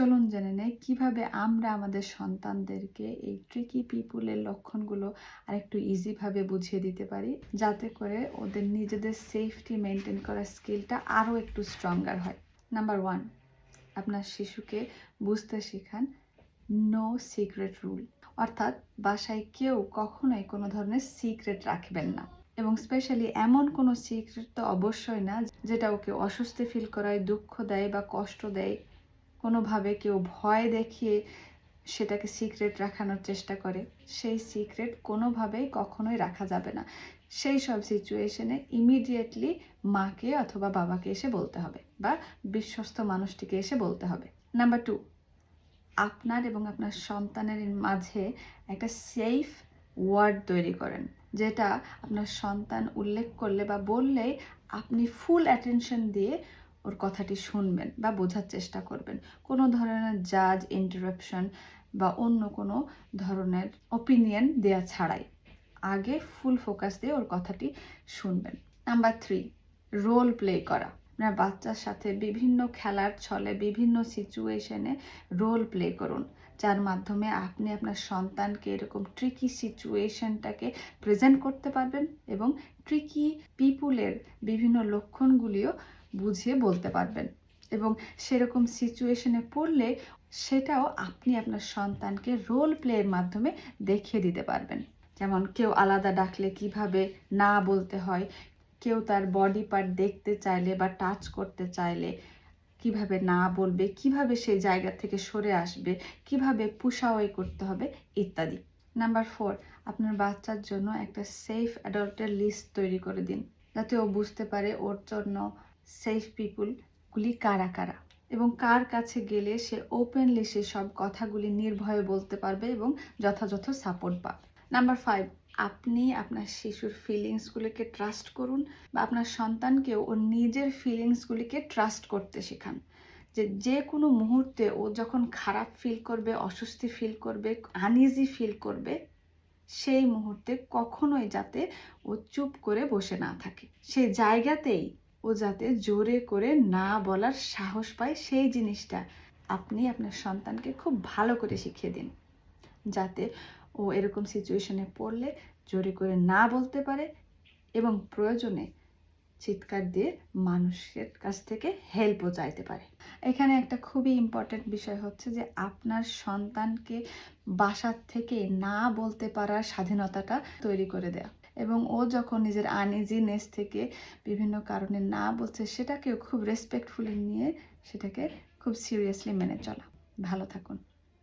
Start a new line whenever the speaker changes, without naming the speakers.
চলুন জেনে নেই কীভাবে আমরা আমাদের সন্তানদেরকে এই ট্রিকি পিপুলের লক্ষণগুলো আরেকটু ইজিভাবে বুঝিয়ে দিতে পারি? যাতে করে ওদের নিজেদের সেফটি মেনটেন করার স্কিলটা আরও একটু স্ট্রঙ্গার হয়। নাম্বার ওয়ান আপনার শিশুকে বুঝতে শেখান নো সিক্রেট রুল অর্থাৎ বাসায় কেউ কখনোই কোনো ধরনের সিক্রেট রাখবেন না। এবং স্পেশালি এমন কোনো সিক্রেট তো অবশ্যই না, যেটা ওকে অস্বস্তি ফিল করায়, দুঃখ দেয় বা কষ্ট দেয়। কোনোভাবে কেউ ভয় দেখিয়ে সেটাকে সিক্রেট রাখানোর চেষ্টা করে, সেই সিক্রেট কোনোভাবেই কখনোই রাখা যাবে না। সেই সব সিচুয়েশনে ইমিডিয়েটলি মাকে অথবা বাবাকে এসে বলতে হবে বা বিশ্বস্ত মানুষটিকে এসে বলতে হবে। নাম্বার টু আপনার এবং আপনার সন্তানের মাঝে একটা সেফ ওয়ার্ড তৈরি করেন, যেটা আপনার সন্তান উল্লেখ করলে বা বললেই আপনি ফুল অ্যাটেনশন দিয়ে ওর কথাটি শুনবেন বা বোঝার চেষ্টা করবেন। কোনো ধরনের জাজ ইন্টারাপশন বা অন্য কোনো ধরনের অপিনিয়ন দেয়া ছাড়াই। আগে ফুল ফোকাস দিয়ে ওর কথাটি শুনবেন। নাম্বার থ্রি রোল প্লে করা। আপনার বাচ্চার সাথে বিভিন্ন খেলার ছলে বিভিন্ন সিচুয়েশনে রোল প্লে করুন। যার মাধ্যমে আপনি আপনার সন্তানকে এরকম ট্রিকি সিচুয়েশনটাকে প্রেজেন্ট করতে পারবেন এবং ট্রিকি পিপুলের বিভিন্ন লক্ষণগুলিও বুঝিয়ে বলতে পারবেন। এবং সেরকম সিচুয়েশনে পড়লে সেটাও আপনি আপনার সন্তানকে রোল প্লের মাধ্যমে দেখিয়ে দিতে পারবেন। যেমন কেউ আলাদা ডাকলে কীভাবে না বলতে হয়, কেউ তার বডি পার্ট দেখতে চাইলে বা টাচ করতে চাইলে কীভাবে না বলবে, কীভাবে সেই জায়গা থেকে সরে আসবে, কীভাবে পুষাওয়াই করতে হবে ইত্যাদি। নাম্বার ফোর আপনার বাচ্চার জন্য একটা সেফ অ্যাডাল্টের লিস্ট তৈরি করে দিন। যাতে ও বুঝতে পারে ওর জন্য সেফ পিপুলগুলি কারা কারা? এবং কার কাছে গেলে সে ওপেনলি সে সব কথাগুলি নির্ভয়ে বলতে পারবে এবং যথাযথ সাপোর্ট পাবে। নাম্বার ফাইভ আপনি আপনার শিশুর ফিলিংসগুলিকে ট্রাস্ট করুন বা আপনার সন্তানকেও ওর নিজের ফিলিংসগুলিকে ট্রাস্ট করতে শেখান। যে যে কোনো মুহূর্তে ও যখন খারাপ ফিল করবে, অস্বস্তি ফিল করবে আনইজি ফিল করবে, সেই মুহূর্তে কখনোই যাতে ও চুপ করে বসে না থাকে। সেই জায়গাতেই ও যাতে জোরে করে না বলার সাহস পায় সেই জিনিসটা আপনি আপনার সন্তানকে খুব ভালো করে শিখিয়ে দিন। যাতে ও এরকম সিচুয়েশনে পড়লে জোরে করে না বলতে পারে এবং প্রয়োজনে চিৎকার দিয়ে মানুষের কাছ থেকে হেল্পও চাইতে পারে। এখানে একটা খুবই ইম্পর্ট্যান্ট বিষয় হচ্ছে যে আপনার সন্তানকে বাসার থেকে না বলতে পারার স্বাধীনতাটা তৈরি করে দেয়া। এবং ও যখন নিজের আনইজিনেস থেকে বিভিন্ন কারণে না বলছে, সেটাকেও খুব রেসপেক্টফুলি নিয়ে সেটাকে খুব সিরিয়াসলি মেনে চলা। ভালো থাকুন।